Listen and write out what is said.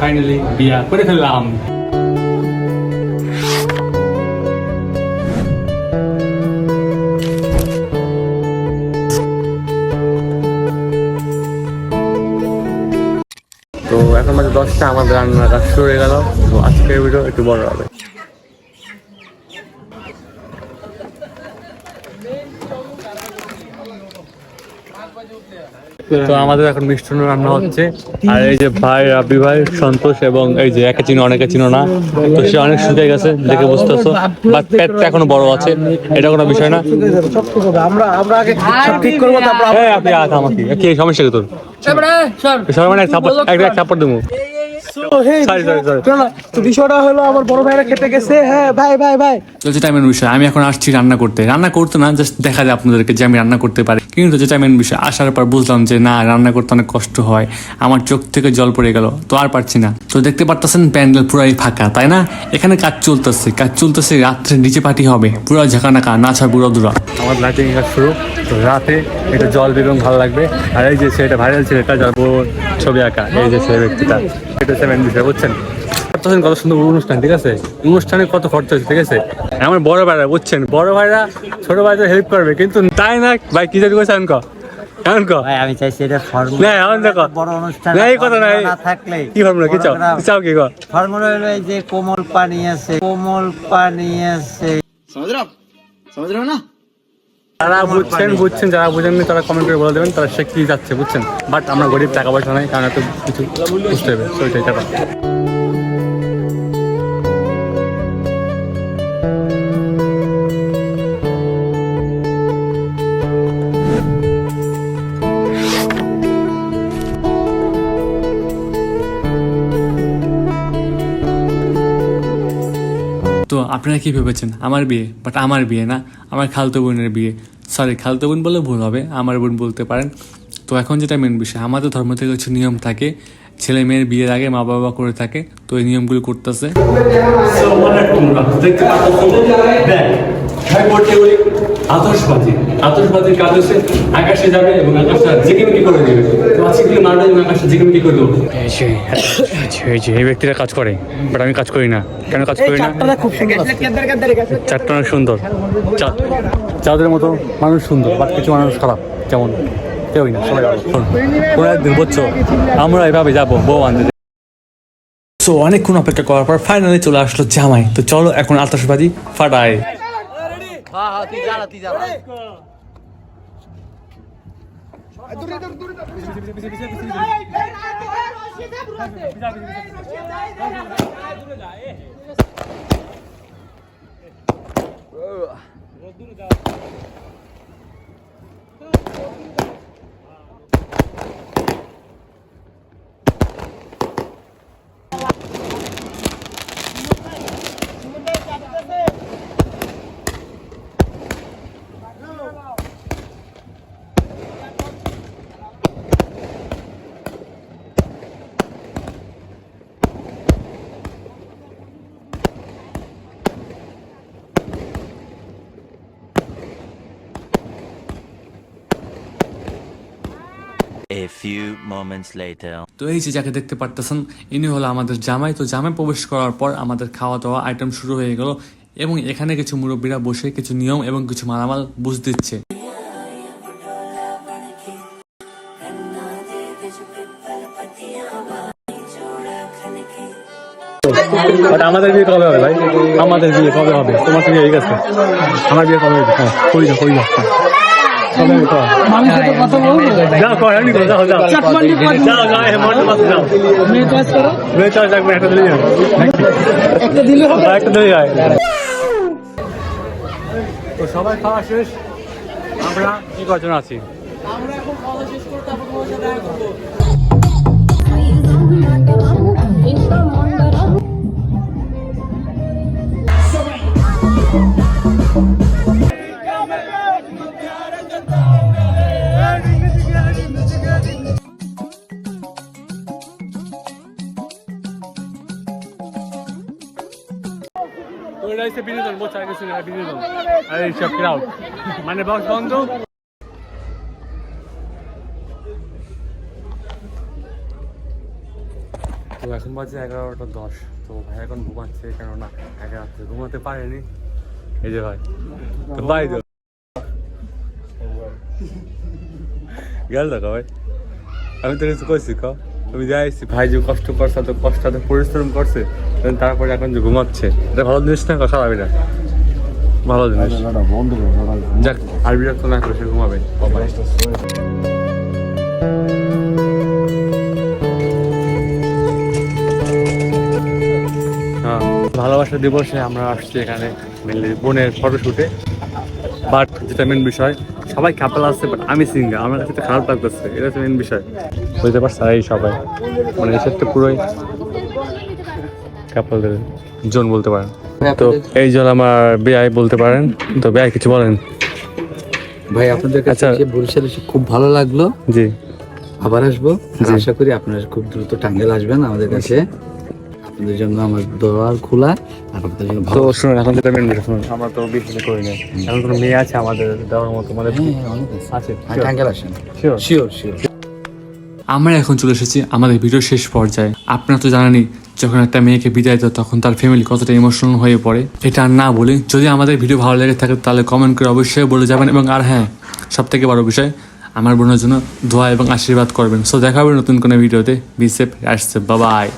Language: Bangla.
ফাইনালি বিয়া করে ফেললাম তো এখন মাত্র দশটা, আমাদের রান্নার কাজ শুরু হয়ে গেল। তো আজকের ভিডিও একটু বড় হবে। তো আমাদের এখন মিষ্টান্ন রান্না হচ্ছে। আর এই যে ভাই রাবি ভাই সন্তোষ এবং এই যে একে চিনো অনেকে চিনো না। তো সে অনেক শুকিয়ে গেছে দেখে বুঝতেছো। বাট পেটটা এখনও বড় আছে এটা কোনো বিষয় না। আমরা আমরা আগে সব ঠিক করব তারপর আপনি আথা আমাকে কি সমস্যা কি তোর? সবাই মানে এক থাপ্পড় এক থাপ্পড় দেবো। বিষয়টা হলো আমার বড় ভাইরা খেতে গেছে হ্যাঁ ভাই ভাই ভাই। চলছে টাইমের বিষয় আমি এখন আসছি রান্না করতে। রান্না করতে না জাস্ট দেখা যায় আপনাদেরকে যে আমি রান্না করতে পারি। কিন্তু যেটা মেন বিষয় আসার পর বুঝলাম যে না রান্না করতে অনেক কষ্ট হয়। আমার চোখ থেকে জল পড়ে গেল তো আর পারছি না। তো দেখতে পারতেছেন প্যান্ডেল পুরাই ফাঁকা তাই না? এখানে কাজ চলতেছে কাজ চলতেছে রাত্রে নিচে পার্টি হবে পুরো ঝাঁকানাকা নাচা বুড়ো দুরা। আমার লাইটিং কাজ শুরু তো রাতে এটা জল বেরোন ভালো লাগবে। আর এই যে ছেলেটা ভাইরাল ছেলেটা যার ছবি আঁকা এই যে ছেলে ব্যক্তিটা। এটা হচ্ছে মেন বিষয় বুঝছেন? করতেছেন কত সুন্দর অনুষ্ঠান ঠিক আছে? অনুষ্ঠানে কত খরচ হচ্ছে ঠিক আছে? আমার বড় ভাইরা বুঝছেন? বড় ভাইরা ছোট ভাইদের হেল্প করবে কিন্তু তাই না? ভাই কি জানি কইছেন ক? এমন ক? ভাই আমি চাইছি এটা ফর্মুলা না দেখো। বড় অনুষ্ঠান না এই কথা নাই না থাকলে কি ফর্মুলা কি চাও? চাও কি কর ফর্মুলা হলো যে কোমল পানি আছে কোমল পানি আছে। যারা বুঝছেন বুঝছেন যারা বুঝেননি তারা কমেন্ট করে বলে দেবেন তারা সে কি যাচ্ছে বুঝছেন? বাট আমরা গরিব টাকা পয়সা নাই কারণ এত কিছু বুঝতে হবে সেটাই টাকা তো আপনারা কি ভেবেছেন? আমার বিয়ে বাট আমার বিয়ে না, আমার খালতো বোনের বিয়ে। সরি খালতো বোন বলে ভুল হবে, আমার বোন বলতে পারেন। তো এখন যেটা মেন বিষয়, আমাদের ধর্ম থেকে কিছু নিয়ম থাকে। ছেলে মেয়ের বিয়ের আগে মা বাবা করে থাকে, তো এই নিয়মগুলো করতেছে। আতসবাজি আতসবাজির কাজ হচ্ছে, আকাশে যাবে এবং আকাশটা জিকিমিকি করে দেবে। তো আজকে কিন্তু মারবে এবং আকাশটা জিকিমিকি এই ব্যক্তিরা কাজ করে বাট আমি কাজ করি না। কেন কাজ করি না? খুব সুন্দর। চারটা অনেক সুন্দর। চাঁদের মতো মানুষ সুন্দর বাট কিছু মানুষ খারাপ যেমন কেউই না সবাই কোনো একদিন বুঝছ আমরা এভাবে যাব বউ আনতে। সো অনেকক্ষণ অপেক্ষা করার পর ফাইনালি চলে আসলো জামাই। তো চলো এখন আতশবাজি ফাটায় দূরে A few moments later. তো এই যে যাকে দেখতে পারতেছেন ইনি হলো আমাদের জামাই। তো জামাই প্রবেশ করার পর আমাদের খাওয়া দাওয়া আইটেম শুরু হয়ে গেল এবং এখানে কিছু মুরব্বীরা বসে কিছু নিয়ম এবং কিছু মালামাল বুঝ দিচ্ছে। বাট আমাদের বিয়ে কবে হবে ভাই? আমাদের বিয়ে কবে হবে? তোমার বিয়ে হয়ে গেছে? আমার বিয়ে কবে হবে? হ্যাঁ, করি না করি না কবে কি কজন আছি আমরা এমনি করো, যাও, যাও। যাও, যাও, এ মন্ডপ আছে, যাও। মেয়ে চয়েস রাখবেন, একটা দিলেই হবে। হ্যাঁ, একটা না ক্রাউড মানে বক্স বন্ধ তো এখন বাজে এগারোটা দশ। তো ভাই এখন ঘুমাচ্ছে, কেননা রাত্রে ঘুমাতে পারেনি। এই যে ভাই, তো বাই তো গেল দেখো ভাই আমি তো কিছু করছি ক? আমি যাইছি ভাই যে কষ্ট করছে তো কষ্ট পরিশ্রম করছে, তারপরে এখন যে ঘুমাচ্ছে, এটা ভালো জিনিস না খারাপ এটা ভালো জিনিস। যাক আর বিরক্ত না করে সে ঘুমাবে। হ্যাঁ ভালোবাসা দিবসে আমরা আসছি এখানে মেনলি বোনের ফটোশুটে। বাট যেটা মেন বিষয় সবাই কাপাল আছে বাট আমি সিঙ্গেল আমার কাছে তো খারাপ লাগতেছে এটা হচ্ছে মেন বিষয়। বুঝতে পারছে এই সবাই। মানে এসব তো পুরোই কাপালদের জন বলতে পারেন। তো এই জন আমার বেআই বলতে পারেন। তো বেআই কিছু বলেন? ভাই আপনাদের কাছে আচ্ছা। বরিশাল এসে খুব ভালো লাগল। জি। আবার আসব। আশা করি আপনারা খুব দ্রুত টাঙ্গেল আসবেন আমাদের কাছে। আপনাদের জন্য আমার দোয়ার খোলা আর আপনাদের জন্য তো শুনুন এখন যেটা মেন শুনুন। আমরা তো বিয়ে করি না এখন কোনো মেয়ে আছে আমাদের দেওয়ার মতো মানে হ্যাঁ, অনেক আছে। টাঙ্গেল আসেন। শিওর শিওর শিওর আমরা এখন চলে এসেছি আমাদের ভিডিও শেষ পর্যায়ে। আপনারা তো জানানি যখন একটা মেয়েকে বিদায় দেয়, তখন তার ফ্যামিলি কতটা ইমোশনাল হয়ে পড়ে। এটা আর না বলি, যদি আমাদের ভিডিও ভালো লেগে থাকে, তাহলে কমেন্ট করে অবশ্যই বলে যাবেন এবং আর হ্যাঁ সব থেকে বড় বিষয়, আমার বোনের জন্য দোয়া এবং আশীর্বাদ করবেন। সো দেখা হবে নতুন কোনো ভিডিওতে। বিসেপ আসছে বাবাই